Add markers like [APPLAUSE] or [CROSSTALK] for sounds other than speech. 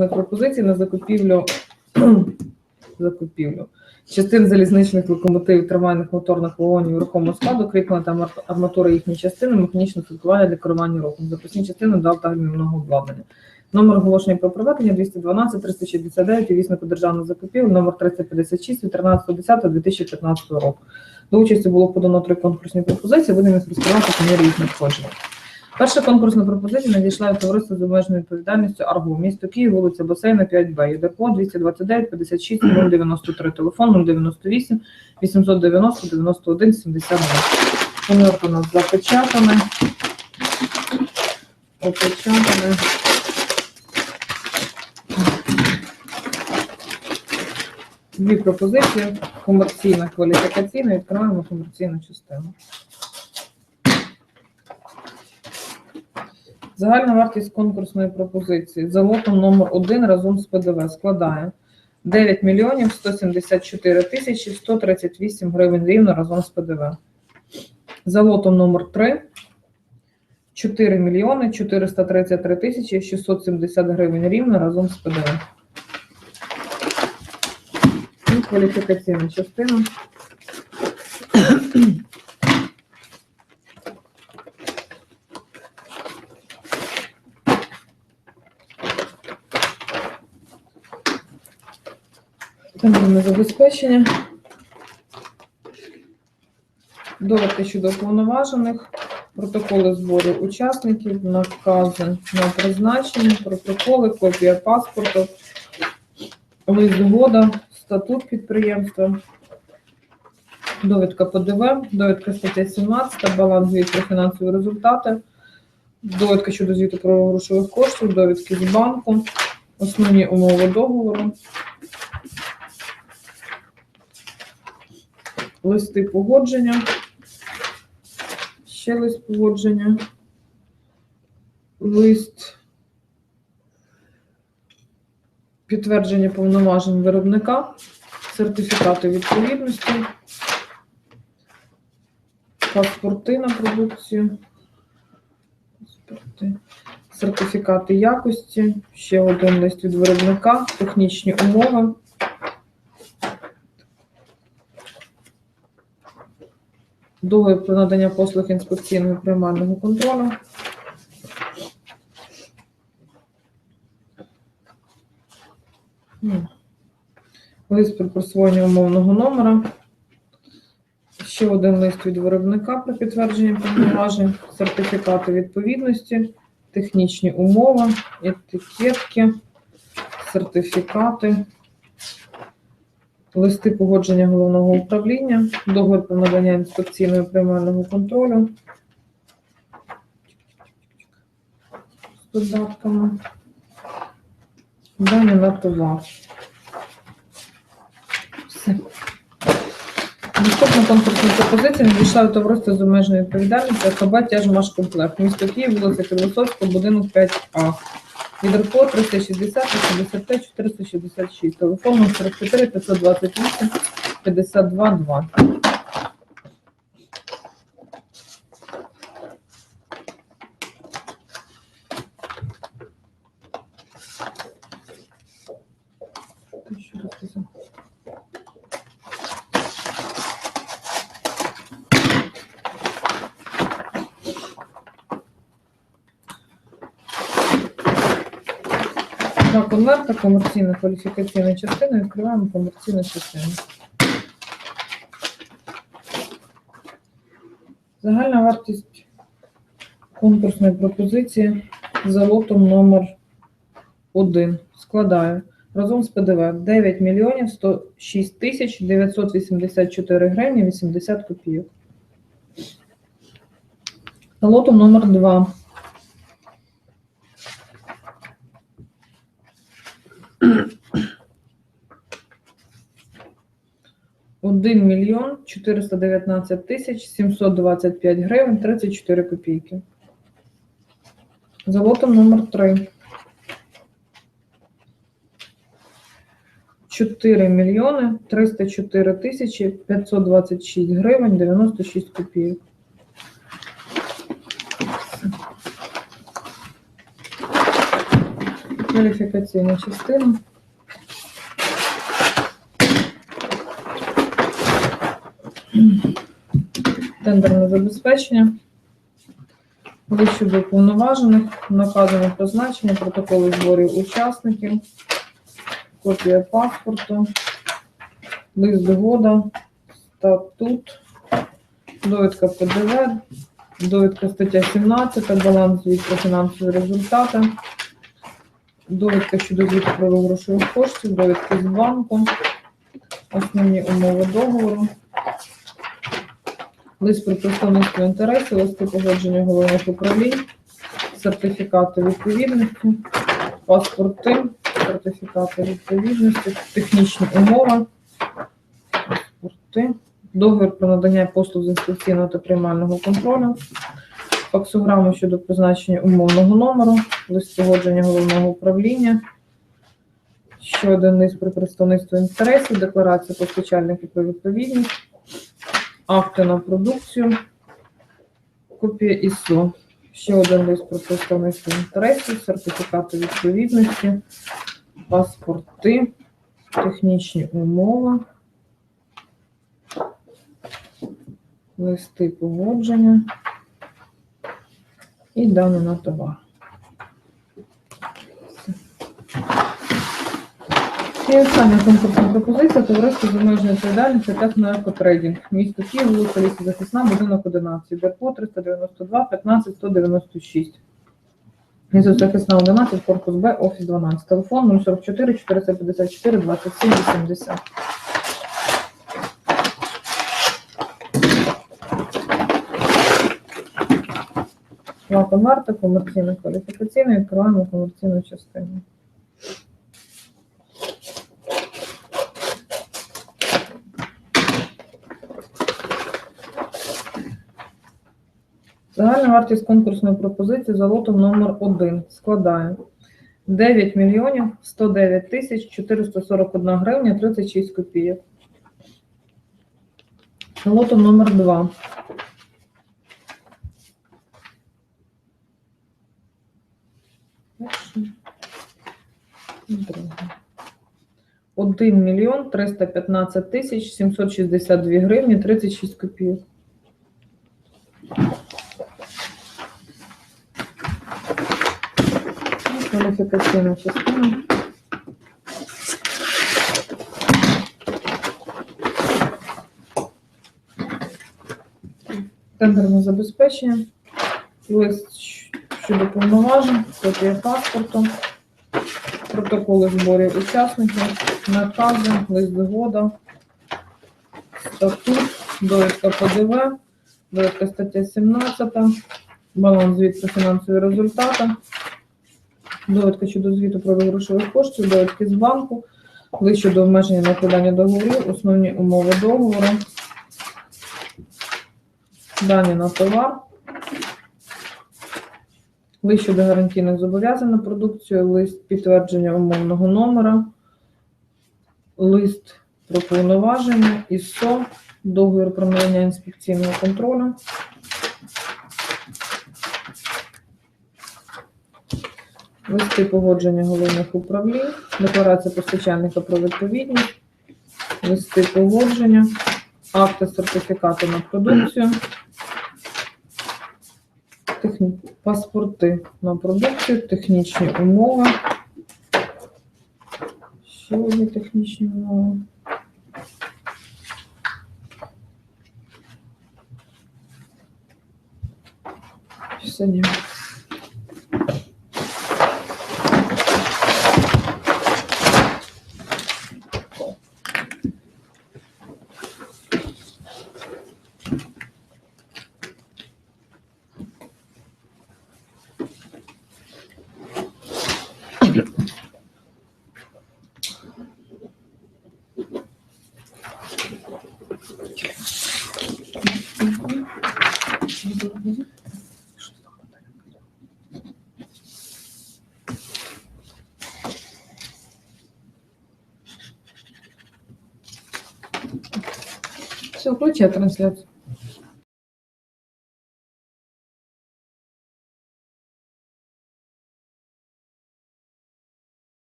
конкурсної пропозиції на закупівлю [CLEARS THROAT] закупівлю частин залізничних локомотивів трамвайних моторних вагонів рухомого складу, кріплення та арма- арматури їхньої частини, механічне святкування для керування рухом, запасні частини до автогальмівного обладнання. Номер оголошення про проведення 212 369 віснику державних закупівель, номер 356 від 13.10.2015 року. До участі було подано три конкурсні пропозиції, будемо їх розкривати мірі їх надходження. Перша конкурсна пропозиція надійшла від товариства з обмеженою відповідальністю АРГО, місто Київ, вулиця Басейна, 5Б, ЮДРПО 229 56 093, телефон 098 890 91 72. Конверт у нас запечатаний. Опечатаний. Дві пропозиції. Комерційна, кваліфікаційна. Відкриваємо комерційну частину. Загальна вартість конкурсної пропозиції за лотом номер 1 разом з ПДВ складає 9 мільйонів 174 тисячі 138 гривень рівно разом з ПДВ. За лотом номер 3 4 мільйони 433 тисячі 670 гривень рівно разом з ПДВ. І кваліфікаційна частина. Темне забезпечення. Довідки щодо уповноважених, протоколи збору учасників, накази на призначення, протоколи, копія паспорту, лист згода, статут підприємства, довідка ПДВ, довідка стаття 17, баланс звіт про фінансові результати, довідка щодо звіту про грошових коштів, довідки з банку, основні умови договору, листи погодження, ще лист погодження, лист. Підтвердження повноважень виробника, сертифікати відповідності, паспорти на продукцію, паспорти, сертифікати якості, ще один лист від виробника, технічні умови. Договір про надання послуг інспекційного приймального контролю. М. Лист про присвоєння умовного номера. Ще один лист від виробника про підтвердження повноважень, сертифікати відповідності, технічні умови, етикетки, сертифікати, листи погодження головного управління, договір про надання інспекційного приймального контролю з додатками, дані на товар. Все. Наступна конкурсна пропозиція надійшла від товариства з обмеженою відповідальністю АКБ «Тяжмашкомплект». Місто Київ, вулиця Підвисоцького, будинок 5А. Відерко 360 85 466. Телефон 44 528 52 2. Два конверта, комерційна кваліфікаційна частина, відкриваємо комерційну частину. Загальна вартість конкурсної пропозиції за лотом номер 1 складає разом з ПДВ 9 мільйонів 106 тисяч 984 гривні 80 копійок. За лотом номер 2 1 мільйон 419 тисяч 725 гривень 34 копійки. За лотом номер 3. 4 мільйони 304 тисячі 526 гривень 96 копійок. Кваліфікаційна частина. Тендерне забезпечення. Вище до повноважених, наказано призначення, протоколи зборів учасників, копія паспорту, лист догода, статут, довідка ПДВ, довідка стаття 17, баланс про фінансові результати, довідка щодо про грошових коштів, довідки з банку, основні умови договору, лист про представництво інтересів, листи погодження головних управлінь, сертифікати відповідності, паспорти, сертифікати відповідності, технічні умови, паспорти, договір про надання послуг з інспекційного та приймального контролю, факсограма щодо призначення умовного номеру, лист погодження головного управління, ще один лист про представництво інтересів, декларація постачальників про відповідність, акти на продукцію, копія ІСО, ще один лист про представництво інтересів, сертифікати відповідності, паспорти, технічні умови, листи погодження і дані на товар. І остання конкурсна пропозиція товариство з обмеженою відповідальністю «Техноекотрейдинг». Місто Київ, вулиця Лісі Захисна, будинок 11, ДРПО 392 15 196. Лісі Захисна 11, корпус Б, офіс 12. Телефон 044 454 27 80. Два конверти, комерційно кваліфікаційний, відкриваємо комерційну частину. Загальна вартість конкурсної пропозиції за лотом номер 1 складає 9 мільйонів 109 тисяч 441 гривня 36 копійок. Лотом номер 2 1 мільйон 315 тисяч 762 гривні 36 копійок. Кваліфікаційна частина. Тендерне забезпечення, лист щодо повноважень, копія паспорту, протоколи зборів учасників, накази, лист згода, статут, довідка ПДВ, довідка стаття 17, баланс звіт про фінансові результати, довідка щодо звіту про грошових коштів, довідки з банку, лист щодо обмеження накладання договорів, основні умови договору, дані на товар, лист щодо гарантійних зобов'язань на продукцію, лист підтвердження умовного номера, лист про повноваження, ІСО, договір про надання інспекційного контролю, листи погодження головних управлінь, декларація постачальника про відповідність, листи погодження, акти сертифікати на продукцію, техні... паспорти на продукцію, технічні умови. Що є технічні умови. Все ні. Все, включай трансляцію.